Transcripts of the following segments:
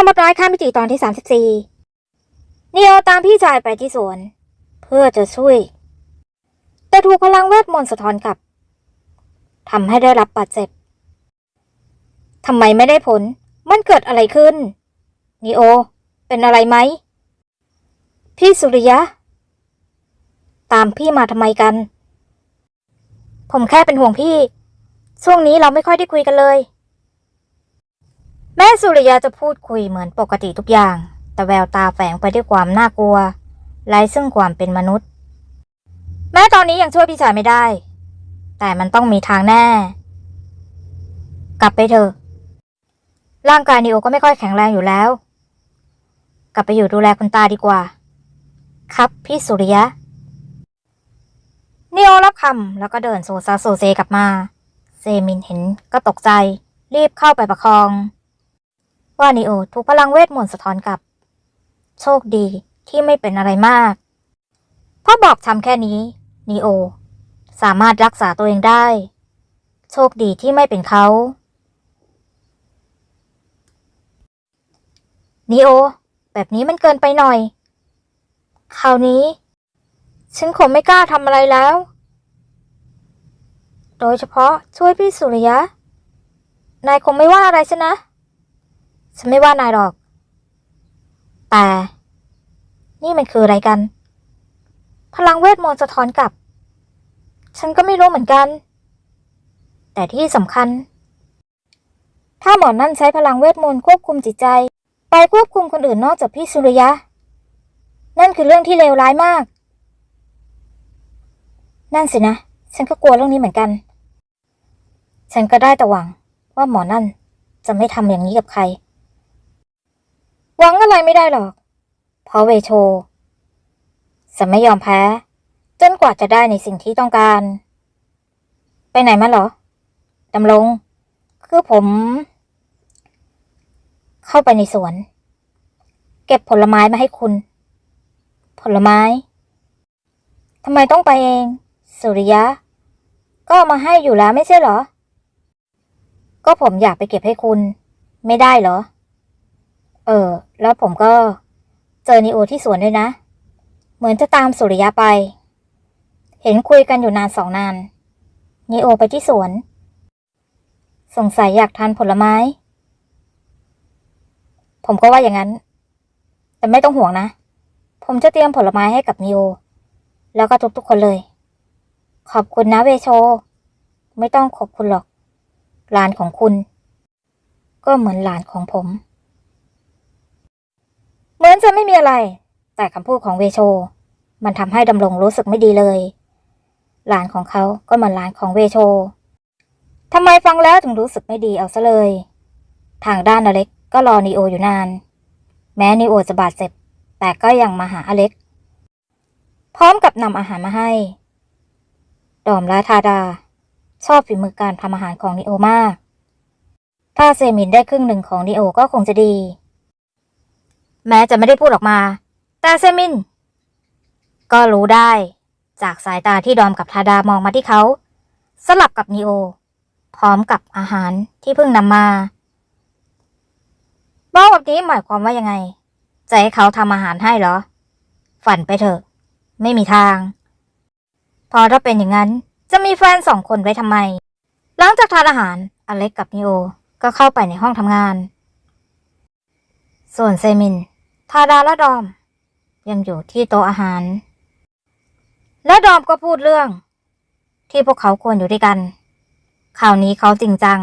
อมดน้อยข้ามมิติตอนที่สามสิบสี่นียวตามพี่ชายไปที่สวน เพื่อจะช่วย แต่ถูกพลังเวทมนต์สะท้อนกลับทำให้ได้รับบาดเจ็บทำไมไม่ได้ผล มันเกิดอะไรขึ้นนีโอ เป็นอะไรไหม พี่สุริยะ ตามพี่มาทำไมกัน ผมแค่เป็นห่วงพี่ ช่วงนี้เราไม่ค่อยได้คุยกันเลย แม่สุริยาจะพูดคุยเหมือนปกติทุกอย่าง แต่แววตาแฝงไปด้วยความน่ากลัวไร้ซึ่งความเป็นมนุษย์ แม้ตอนนี้ยังช่วยพี่ชายไม่ได้ แต่มันต้องมีทางแน่ กลับไปเถอะ ร่างกายนิโอก็ไม่ค่อยแข็งแรงอยู่แล้ว กลับไปอยู่ดูแลคุณตาดีกว่า ครับพี่สุริยะนิโอรับคำแล้วก็เดินโซซาโซเซกลับมา เซมินเห็นก็ตกใจ รีบเข้าไปประคอง ว่านิโอถูกพลังเวทมนต์สะท้อนกลับ โชคดีที่ไม่เป็นอะไรมากเพราะบอกทำแค่นี้นิโอ สามารถรักษาตัวเองได้ โชคดีที่ไม่เป็นเขานิโอ แบบนี้มันเกินไปหน่อย คราวนี้ ฉันคงไม่กล้าทำอะไรแล้ว โดยเฉพาะช่วยพี่สุริยะ นายคงไม่ว่าอะไรใช่นะ ฉันไม่ว่านายหรอก แต่ นี่มันคืออะไรกัน พลังเวทมนต์สะท้อนกลับ ฉันก็ไม่รู้เหมือนกัน แต่ที่สำคัญ ถ้าหมอนั่นใช้พลังเวทมนต์ควบคุมจิตใจ ไปควบคุมคนอื่นนอกจากพี่สุริยะ นั่นคือเรื่องที่เลวร้ายมาก นั่นสินะ ฉันก็กลัวเรื่องนี้เหมือนกัน ฉันก็ได้แต่หวังว่าหมอนั่นจะไม่ทำอย่างนี้กับใคร หวังอะไรไม่ได้หรอก เพราะเวโชจะไม่ยอมแพ้ จนกว่าจะได้ในสิ่งที่ต้องการ ไปไหนมาเหรอ ดำรงคือผม เข้าไปในสวน เก็บผลไม้มาให้คุณ ผลไม้ทำไมต้องไปเอง สุริยะ ก็มาให้อยู่แล้วไม่ใช่เหรอ ก็ผมอยากไปเก็บให้คุณ ไม่ได้เหรอ เออ แล้วผมก็เจอนีโอที่สวนด้วยนะ เหมือนจะตามสุริยะไป เห็นคุยกันอยู่นานสองนานนีโอไปที่สวน สงสัยอยากทานผลไม้ ผมก็ว่าอย่างนั้น แต่ไม่ต้องห่วงนะ ผมจะเตรียมผลไม้ให้กับนิโอ แล้วก็ทุกๆคนเลย ขอบคุณนะเวโช ไม่ต้องขอบคุณหรอก หลานของคุณ ก็เหมือนหลานของผม เหมือนจะไม่มีอะไร แต่คำพูดของเวโช มันทำให้ดำรงรู้สึกไม่ดีเลย หลานของเขาก็เหมือนหลานของเวโชทำไมฟังแล้วถึงรู้สึกไม่ดีเอาซะเลย ทางด้านอเล็กก็รอนีโออยู่นาน แม้นีโอจะบาดเจ็บ แต่ก็ยังมาหาอเล็ก พร้อมกับนำอาหารมาให้ ดอมและทาดา ชอบฝีมือการทำอาหารของนิโอมาก ถ้าเซมินได้ครึ่งหนึ่งของนิโอก็คงจะดี แม้จะไม่ได้พูดออกมา แต่เซมิน ก็รู้ได้จากสายตาที่ดอมกับทาดามองมาที่เขา สลับกับนิโอ พร้อมกับอาหารที่เพิ่งนำมาบอกแบบนี้หมายความว่ายังไง จะให้เขาทำอาหารให้เหรอ ฝันไปเถอะ ไม่มีทาง พอถ้าเป็นอย่างนั้น จะมีแฟนสองคนไว้ทำไม หลังจากทานอาหาร อเล็กกับนิโอ ก็เข้าไปในห้องทำงาน ส่วนเซมิน ทาดาและดอม ยังอยู่ที่โต๊ะอาหาร และดอมก็พูดเรื่อง ที่พวกเขาควรอยู่ด้วยกันคราวนี้เขาจริงจัง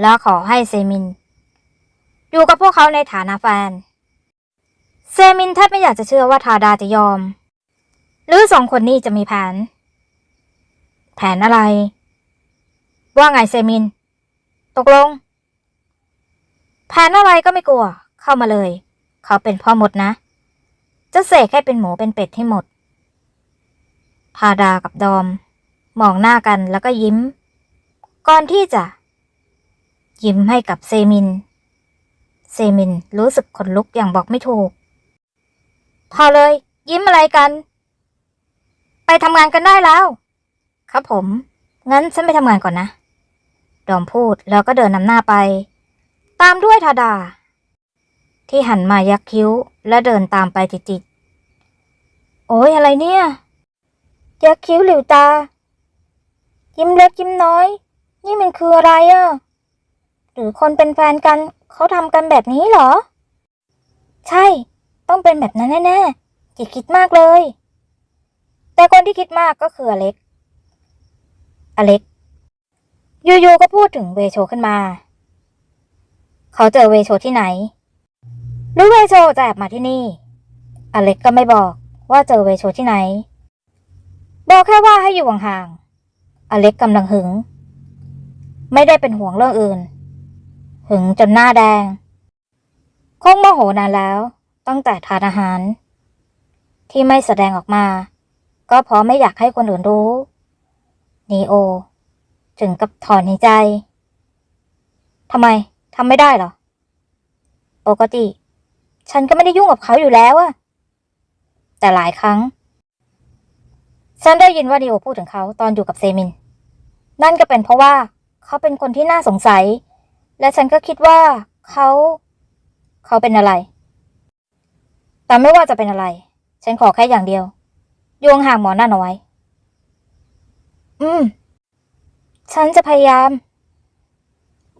แล้วขอให้เซมิน อยู่กับพวกเขาในฐานะแฟน เซมินแทบไม่อยากจะเชื่อว่าทาดาจะยอม หรือสองคนนี้จะมีแผน แผนอะไร ว่าไงเซมิน ตกลง แผนอะไรก็ไม่กลัว เข้ามาเลย เขาเป็นพ่อมดนะ จะเสกให้เป็นหมูเป็นเป็ดให้หมดทาดากับดอม มองหน้ากันแล้วก็ยิ้ม ก่อนที่จะ ยิ้มให้กับเซมิน เซมินรู้สึกขนลุกอย่างบอกไม่ถูก พอเลย ยิ้มอะไรกัน ไปทำงานกันได้แล้ว ครับผม งั้นฉันไปทำงานก่อนนะ ดอมพูดแล้วก็เดินนำหน้าไป ตามด้วยทาดา ที่หันมายักคิ้วและเดินตามไปติดๆ โอ้ยอะไรเนี่ย ยักคิ้วหลิวตา ยิ้มเล็กยิ้มน้อย นี่มันคืออะไรอะ่ะ หรือคนเป็นแฟนกันเขาทำกันแบบนี้เหรอ ใช่ ต้องเป็นแบบนั้นแน่ๆจิตคิดมากเลย แต่คนที่คิดมากก็คืออเล็ก อเล็กยู่ๆก็พูดถึงเวโชขึ้นมา เขาเจอเวโชที่ไหน หรือเวโชจะแอบมาที่นี่ อเล็กก็ไม่บอกว่าเจอเวโชที่ไหน บอกแค่ว่าให้อยู่ห่างๆ อเล็กกำลังหึง ไม่ได้เป็นห่วงเรื่องอื่น หึงจนหน้าแดง คงโมโหนานแล้วตั้งแต่ทานอาหาร ที่ไม่แสดงออกมา ก็เพราะไม่อยากให้คนอื่นรู้นีโอ ถึงกับถอนหายใจทำไมทำไม่ได้เหรอปกติ ฉันก็ไม่ได้ยุ่งกับเขาอยู่แล้วอะแต่หลายครั้ง ฉันได้ยินว่านีโอพูดถึงเขาตอนอยู่กับเซมิน นั่นก็เป็นเพราะว่าเขาเป็นคนที่น่าสงสัย และฉันก็คิดว่าเขา เขาเป็นอะไร แต่ไม่ว่าจะเป็นอะไร ฉันขอแค่อย่างเดียว โยงห่างหมอนั่นเอาไว้ อืม ฉันจะพยายาม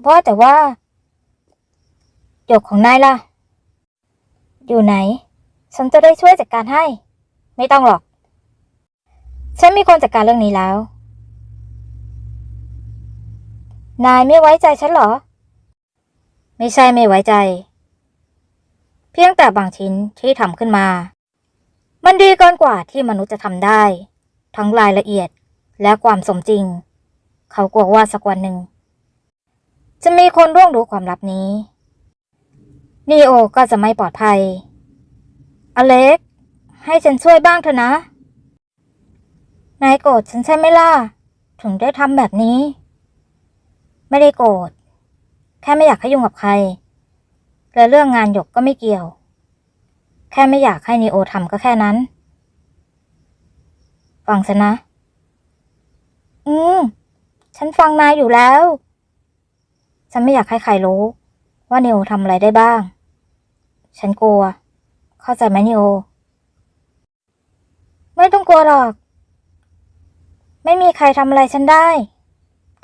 ว่าแต่ว่าหยกของนายล่ะ อยู่ไหน ฉันจะได้ช่วยจัดการให้ ไม่ต้องหรอก ฉันมีคนจัดการเรื่องนี้แล้ว นายไม่ไว้ใจฉันเหรอ ไม่ใช่ไม่ไว้ใจ เพียงแต่บางชิ้นที่ทำขึ้นมา มันดีเกินกว่าที่มนุษย์จะทำได้ ทั้งรายละเอียดและความสมจริง เขากลัวว่าสักวันหนึ่ง จะมีคนร่วงรู้ความลับนี้ นีโอก็จะไม่ปลอดภัย อเล็ก ให้ฉันช่วยบ้างเถอะนะ นายโกรธฉันใช่ไหมล่ะ ถึงได้ทำแบบนี้ ไม่ได้โกรธ แค่ไม่อยากให้ยุ่งกับใคร และเรื่องงานหยกก็ไม่เกี่ยว แค่ไม่อยากให้นีโอทำก็แค่นั้น ฟังฉันนะ อืม ฉันฟังนายอยู่แล้ว ฉันไม่อยากให้ใครรู้ว่านิโอทำอะไรได้บ้าง ฉันกลัว เข้าใจไหมนิโอ ไม่ต้องกลัวหรอก ไม่มีใครทำอะไรฉันได้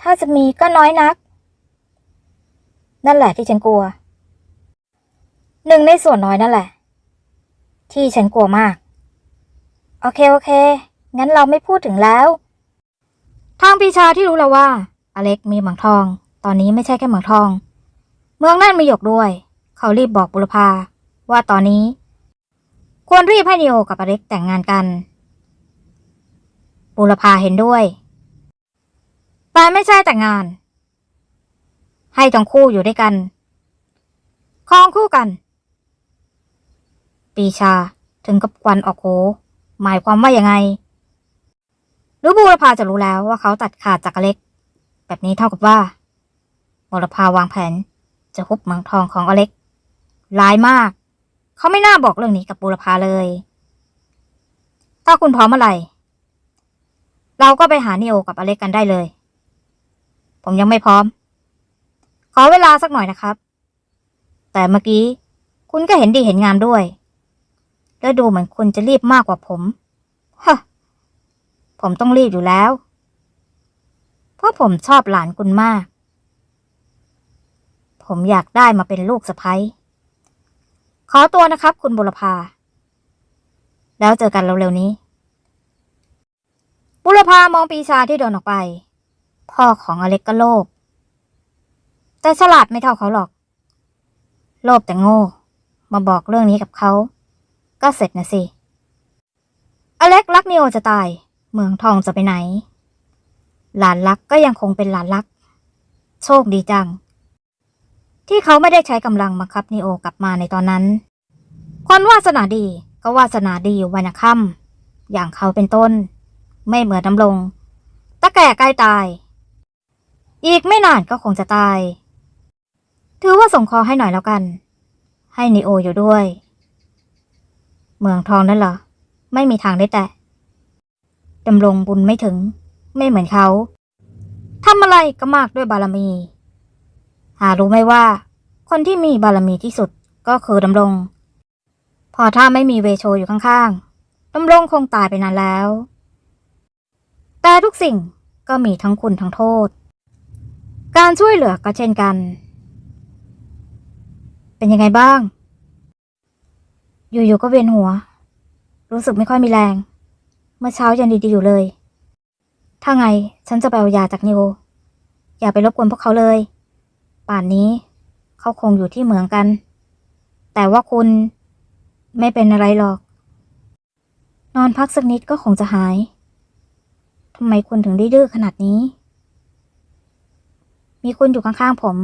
ถ้าจะมีก็น้อยนัก นั่นแหละที่ฉันกลัว หนึ่งในส่วนน้อยนั่นแหละ ที่ฉันกลัวมาก โอเคโอเค งั้นเราไม่พูดถึงแล้ว ทางปีชาที่รู้แล้วว่า อเล็กมีเหมืองทอง ตอนนี้ไม่ใช่แค่เหมืองทอง เมืองนั่นมีหยกด้วย เขารีบบอกบุรพา ว่าตอนนี้ ควรรีบให้นิโอกับอเล็กแต่งงานกันบุรพาเห็นด้วยแต่ไม่ใช่แต่งงาน ให้ทั้งคู่อยู่ด้วยกันครองคู่กัน ปีชาถึงกับควันออกโหหมายความว่ายังไงหรือบูรพาจะรู้แล้วว่าเขาตัดขาดจากอเล็ก แบบนี้เท่ากับว่าบูรพาวางแผนจะฮุบเมืองทองของอเล็กร้ายมาก เขาไม่น่าบอกเรื่องนี้กับบูรพาเลย ถ้าคุณพร้อมเมื่อไหร่ เราก็ไปหาเนโอกับอเล็กกันได้เลย ผมยังไม่พร้อม ขอเวลาสักหน่อยนะครับ แต่เมื่อกี้ คุณก็เห็นดีเห็นงามด้วย และดูเหมือนคุณจะรีบมากกว่าผมฮะผมต้องรีบอยู่แล้ว เพราะผมชอบหลานคุณมาก ผมอยากได้มาเป็นลูกสะใภ้ ขอตัวนะครับ คุณบุรพา แล้วเจอกันเร็วๆนี้ บุรพามองปีชาที่เดินออกไป พ่อของอเล็กก็โลภแต่ฉลาดไม่เท่าเขาหรอก โลภแต่โง่ มาบอกเรื่องนี้กับเขา ก็เสร็จนะสิ อเล็กรักนิโอจะตาย เมืองทองจะไปไหน หลานรักก็ยังคงเป็นหลานรัก โชคดีจัง ที่เขาไม่ได้ใช้กำลังบังคับนิโอกลับมาในตอนนั้น คนวาสนาดีก็วาสนาดีอยู่วันค่ำอย่างเขาเป็นต้น ไม่เหมือนน้ำลงตะแก่ใกล้ตาย อีกไม่นานก็คงจะตาย ถือว่าส่งคอให้หน่อยแล้วกัน ให้นิโออยู่ด้วย เมืองทองนั่นเหรอ ไม่มีทางได้แตะดำรงบุญไม่ถึง ไม่เหมือนเขาทำอะไรก็มากด้วยบารมี หารู้ไหมว่า คนที่มีบารมีที่สุดก็คือดำรง พอถ้าไม่มีเวโชอยู่ข้างๆดำรงคงตายไปนานแล้ว แต่ทุกสิ่งก็มีทั้งคุณทั้งโทษ การช่วยเหลือก็เช่นกัน เป็นยังไงบ้าง อยู่ๆก็เวียนหัว รู้สึกไม่ค่อยมีแรง เมื่อเช้ายังดีๆอยู่เลย ถ้าไงฉันจะไปเอายาจากนิวอย่าไปรบกวนพวกเขาเลย ป่านนี้เขาคงอยู่ที่เหมืองกัน แต่ว่าคุณไม่เป็นอะไรหรอก นอนพักสักนิดก็คงจะหายทำไมคุณถึงได้ดื้อขนาดนี้ มีคุณอยู่ข้างๆผม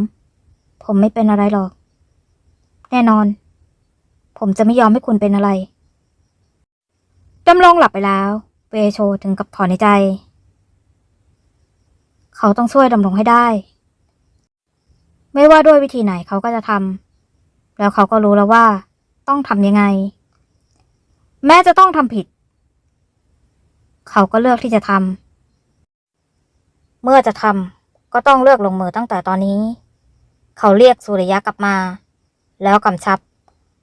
ผมไม่เป็นอะไรหรอก แน่นอน ผมจะไม่ยอมให้คุณเป็นอะไรดำรงหลับไปแล้ว เวโชถึงกับถอนในใจ เขาต้องช่วยดำรงให้ได้ ไม่ว่าด้วยวิธีไหนเขาก็จะทำแล้วเขาก็รู้แล้วว่า ต้องทำยังไง แม้จะต้องทำผิด เขาก็เลือกที่จะทำเมื่อจะทำก็ต้องเลือกลงมือตั้งแต่ตอนนี้ เขาเรียกสุริยะกลับมา แล้วกำชับ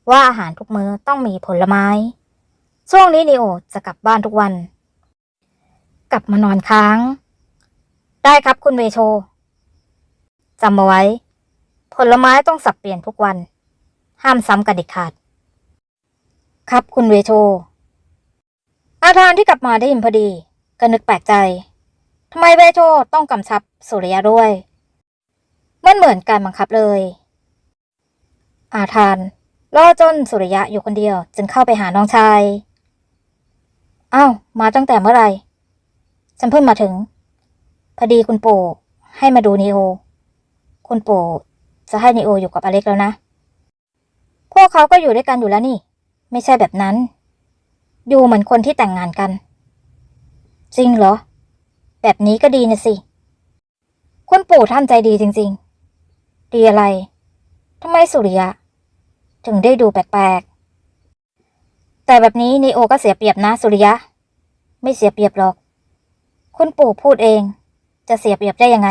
ว่าอาหารทุกมื้อต้องมีผลไม้ ช่วงนี้นิโอจะกลับบ้านทุกวัน กลับมานอนค้าง ได้ครับคุณเวโชจำเอาไว้ ผลไม้ต้องสับเปลี่ยนทุกวัน ห้ามซ้ำกันเด็ดขาด ครับคุณเวโช อาทานที่กลับมาได้ยินพอดี ก็นึกแปลกใจทำไมเวโชต้องกำชับสุริยะด้วย มันเหมือนการบังคับเลย อาทานล่อจนสุริยะอยู่คนเดียว จึงเข้าไปหาน้องชายอ้าวมาตั้งแต่เมื่อไหร่ฉันเพิ่งมาถึง พอดีคุณปู่ให้มาดูนีโอ คุณปู่ จะให้นีโออยู่กับอเล็กแล้วนะ พวกเขาก็อยู่ด้วยกันอยู่แล้วนี่ ไม่ใช่แบบนั้น อยู่เหมือนคนที่แต่งงานกัน จริงเหรอ แบบนี้ก็ดีนะสิ คุณปู่ท่านใจดีจริง ๆ ดีอะไรทำไมสุริยะ ถึงได้ดูแปลกๆ แต่แบบนี้นีโอก็เสียเปรียบนะสุริยะ ไม่เสียเปรียบหรอก คุณปู่พูดเอง จะเสียเปรียบได้ยังไง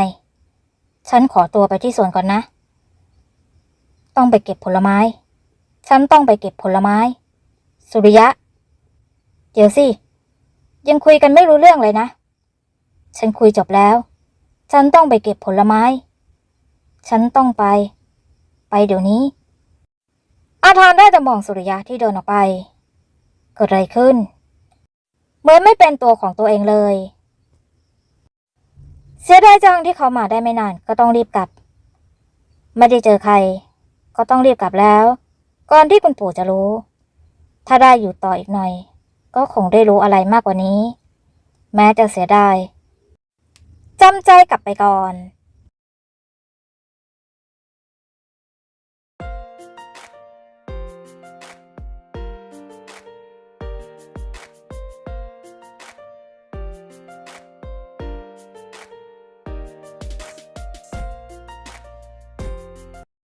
ฉันขอตัวไปที่สวนก่อนนะ ต้องไปเก็บผลไม้ ฉันต้องไปเก็บผลไม้ สุริยะ เดี๋ยวสิ ยังคุยกันไม่รู้เรื่องเลยนะ ฉันคุยจบแล้ว ฉันต้องไปเก็บผลไม้ ฉันต้องไป ไปเดี๋ยวนี้ อาทานได้แต่มองสุริยะที่เดินออกไป เกิดอะไรขึ้น เหมือนไม่เป็นตัวของตัวเองเลย เสียดายจังที่เขามาได้ไม่นานก็ต้องรีบกลับ ไม่ได้เจอใคร ก็ต้องรีบกลับแล้ว ก่อนที่คุณปู่จะรู้ ถ้าได้อยู่ต่ออีกหน่อย ก็คงได้รู้อะไรมากกว่านี้ แม้จะเสียดายจำใจกลับไปก่อน